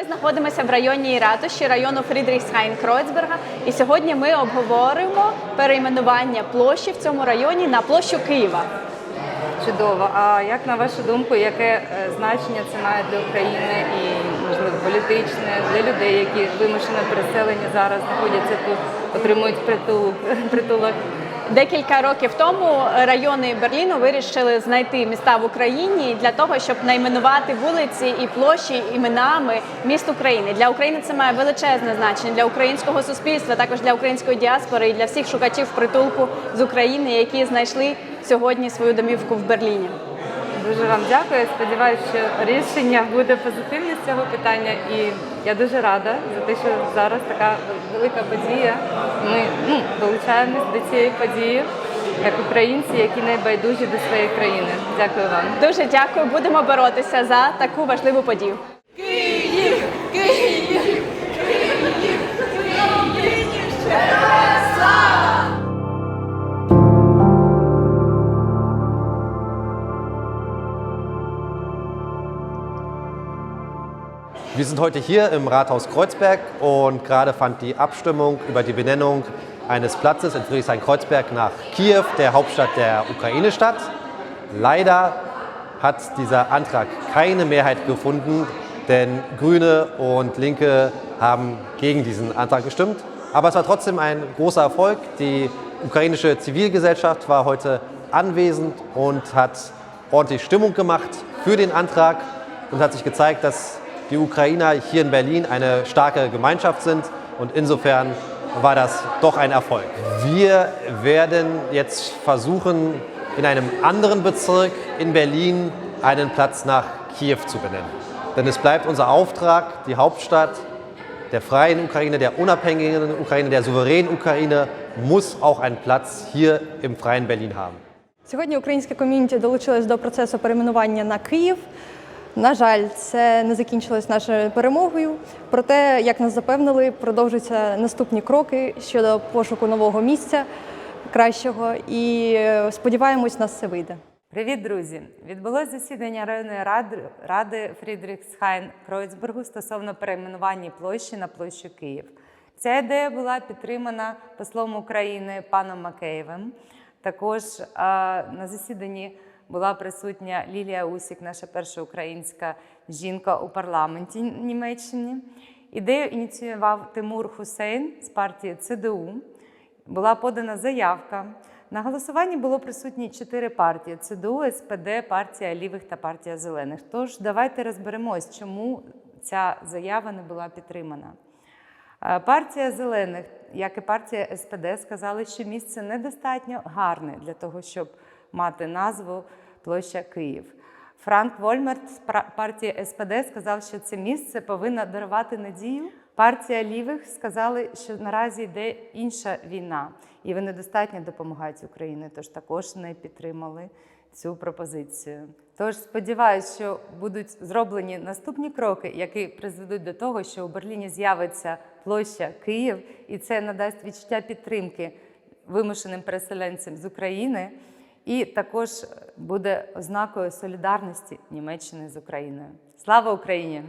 Ми знаходимося в районі ратуші району Фрідріхсхайн Кройцберга. І сьогодні ми обговоримо перейменування площі в цьому районі на площу Києва. Чудово. А як на вашу думку, яке е, значення це має для України і можливо політичне для людей, які вимушено переселені зараз знаходяться тут, отримують притулок? Декілька років тому райони Берліну вирішили знайти міста в Україні для того, щоб найменувати вулиці і площі іменами міст України. Для України це має величезне значення для українського суспільства, також для української діаспори і для всіх шукачів притулку з України, які знайшли сьогодні свою домівку в Берліні. Дуже вам дякую. Сподіваюся, що рішення буде позитивне з цього питання. І я дуже рада за те, що зараз така велика подія. Ми ну, долучаємось до цієї події як українці, які не байдужі до своєї країни. Дякую вам. Дуже дякую. Будемо боротися за таку важливу подію. Wir sind heute hier im Rathaus Kreuzberg und gerade fand die Abstimmung über die Benennung eines Platzes in Friedrichshain-Kreuzberg nach Kiew, der Hauptstadt der Ukraine, statt. Leider hat dieser Antrag keine Mehrheit gefunden, denn Grüne und Linke haben gegen diesen Antrag gestimmt. Aber es war trotzdem ein großer Erfolg. Die ukrainische Zivilgesellschaft war heute anwesend und hat ordentlich Stimmung gemacht für den Antrag und hat sich gezeigt, dass die Ukrainer hier in Berlin eine starke Gemeinschaft sind und insofern war das doch ein Erfolg. Wir werden jetzt versuchen, in einem anderen Bezirk in Berlin einen Platz nach Kiew zu benennen. Denn es bleibt unser Auftrag, die Hauptstadt der freien Ukraine, der unabhängigen Ukraine, der souveränen Ukraine muss auch einen Platz hier im freien Berlin haben. Сьогодні українське ком'юніті долучилось до процесу перейменування на Київ. На жаль, це не закінчилось нашою перемогою. Проте, як нас запевнили, продовжуються наступні кроки щодо пошуку нового місця кращого. І е, сподіваємось, нас все вийде. Привіт, друзі! Відбулось засідання районної ради, ради Фрідріхсхайн Кройцбергу стосовно перейменування площі на площу Київ. Ця ідея була підтримана послом України паном Макеєвим. Також а, на засіданні була присутня Лілія Усік, наша перша українська жінка у парламенті Німеччини. Ідею ініціював Тимур Хусейн з партії ЦДУ. Була подана заявка. На голосуванні було присутні чотири партії: ЦДУ, СПД, партія лівих та партія зелених. Тож давайте розберемось, чому ця заява не була підтримана. Е, Партія зелених, як і партія СПД, сказали, що місце недостатньо гарне для того, щоб мати назву площа Київ. Франк Вольмерт з партії СПД сказав, що це місце повинно дарувати надію. Партія лівих сказали, що наразі йде інша війна, і вони достатньо допомагають Україні, тож також не підтримали цю пропозицію. Тож сподіваюся, що будуть зроблені наступні кроки, які призведуть до того, що у Берліні з'явиться площа Київ, і це надасть відчуття підтримки вимушеним переселенцям з України, і також буде ознакою солідарності Німеччини з Україною. Слава Україні!